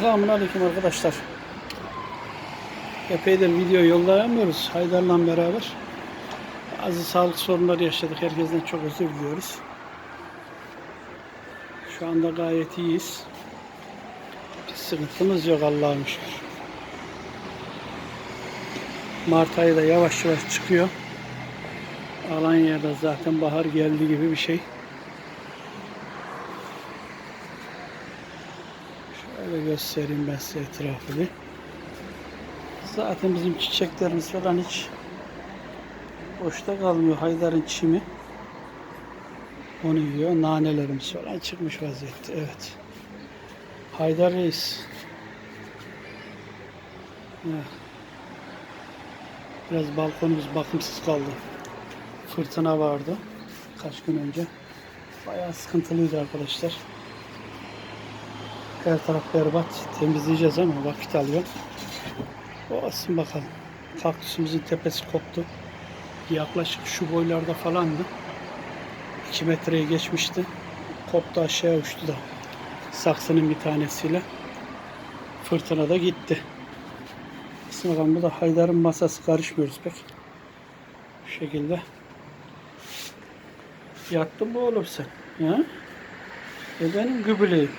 Selamun Aleyküm arkadaşlar. Epeydir video yollayamıyoruz Haydar'la beraber. Bazı sağlık sorunları yaşadık. Herkesten çok özür diliyoruz. Şu anda gayet iyiyiz. Bir sıkıntımız yok Allah'a şükür. Mart ayı da yavaş yavaş çıkıyor. Alanya'da zaten bahar geldi gibi bir şey. Şöyle göstereyim ben size etrafı bir. Zaten bizim çiçeklerimiz falan hiç boşta kalmıyor. Haydar'ın çimi. Onu yiyor. Nanelerimiz falan çıkmış vaziyette. Evet. Haydar Reis. Biraz balkonumuz bakımsız kaldı. Fırtına vardı. Kaç gün önce. Bayağı sıkıntılıydı arkadaşlar. Her taraf berbat. Temizleyeceğiz ama vakit alıyor. Olsun bakalım. Kaktüsümüzün tepesi koptu. Yaklaşık şu boylarda falandı. 2 metreye geçmişti. Koptu aşağıya uçtu da. Saksının bir tanesiyle. Fırtınada gitti. Aslında bu da Haydar'ın masası karışmıyoruz pek. Bu şekilde. Yattın mı oğlum sen? Ya? E gübüleyim.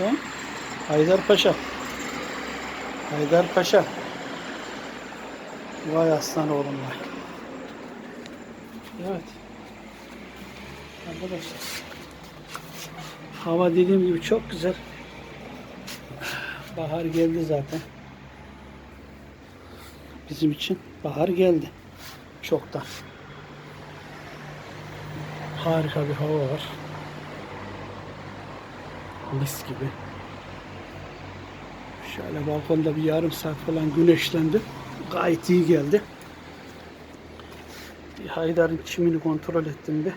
Ha? Haydar Paşa. Haydar Paşa. Vay aslan oğlum vay. Evet. Arkadaşlar. Hava dediğim gibi çok güzel. Bahar geldi zaten. Bizim için bahar geldi. Çoktan. Harika bir hava var. Mis gibi. Şöyle balkonda bir yarım saat falan güneşlendi. Gayet iyi geldi. Bir Haydar'ın çimini kontrol ettim bir.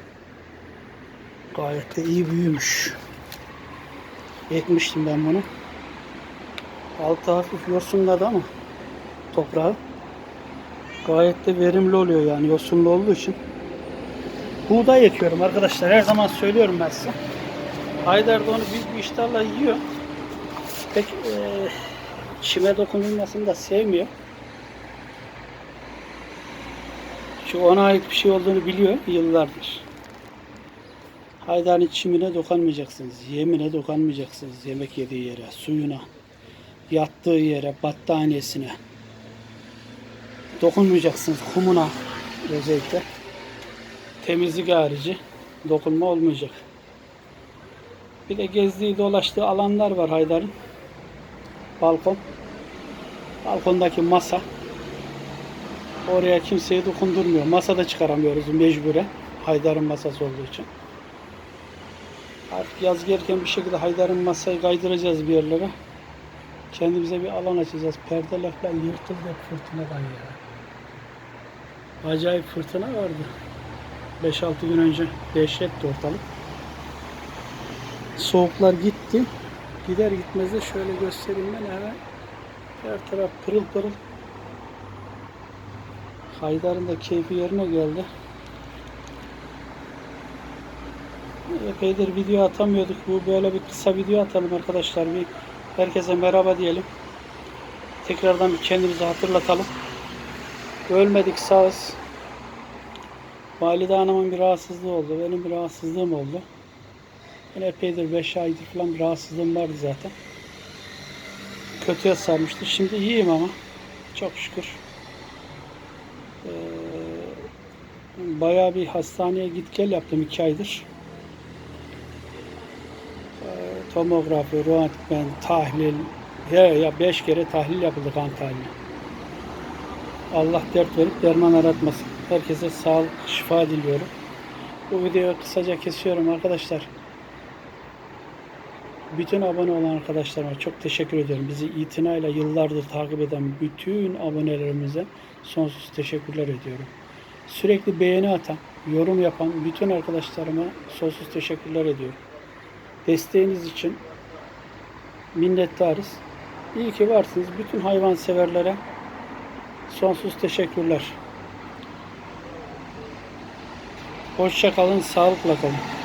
Gayet de iyi büyümüş. Ekmiştim ben bunu. Altı hafif yosunladı ama toprağı gayet de verimli oluyor yani yosunlu olduğu için. Buğday ekiyorum arkadaşlar. Her zaman söylüyorum ben size. Haydar da onu büyük bir iştahla yiyor. Pek e, çime dokunulmasını da sevmiyor. Şu ona ait bir şey olduğunu biliyor yıllardır. Haydar'ın çimine dokunmayacaksınız. Yemine dokunmayacaksınız. Yemek yediği yere, suyuna, yattığı yere, battaniyesine. Dokunmayacaksınız. Kumuna özellikle. Temizlik harici dokunma olmayacak. Bir de gezdiği dolaştığı alanlar var Haydar'ın. Balkon. Balkondaki masa. Oraya kimseyi dokundurmuyor. Masa da çıkaramıyoruz mecburen. Haydar'ın masası olduğu için. Artık yaz gelirken bir şekilde Haydar'ın masayı kaydıracağız bir yerlere. Kendimize bir alan açacağız. Perdeler falan yırtıldı fırtınadan ya. Acayip fırtına vardı. 5-6 gün önce dehşetti ortalık. Soğuklar gitti. Gider gitmez de şöyle göstereyim ben hemen. Her taraf pırıl pırıl. Haydar'ın da keyfi yerine geldi. Epeydir video atamıyorduk. Bu böyle bir kısa video atalım arkadaşlar. Bir herkese merhaba diyelim. Tekrardan bir kendimizi hatırlatalım. Ölmedik sağız. Valide Hanım'ın bir rahatsızlığı oldu. Benim bir rahatsızlığım oldu. Ben epeydir 5 aydır falan bir rahatsızlığım vardı zaten. Kötüye sarmıştı. Şimdi iyiyim ama. Çok şükür. Ee, bayağı bir hastaneye git gel yaptım 2 aydır. Ee, tomografi, röntgen, tahlil. He, ya 5 kere tahlil yapıldı kan tahlili. Allah dert verip derman aratmasın. Herkese sağlık, şifa diliyorum. Bu videoyu kısaca kesiyorum arkadaşlar. Bütün abone olan arkadaşlarıma çok teşekkür ediyorum. Bizi itinayla yıllardır takip eden bütün abonelerimize sonsuz teşekkürler ediyorum. Sürekli beğeni atan, yorum yapan bütün arkadaşlarıma sonsuz teşekkürler ediyorum. Desteğiniz için minnettarız. İyi ki varsınız. Bütün hayvan severlere sonsuz teşekkürler. Hoşça kalın, sağlıkla kalın.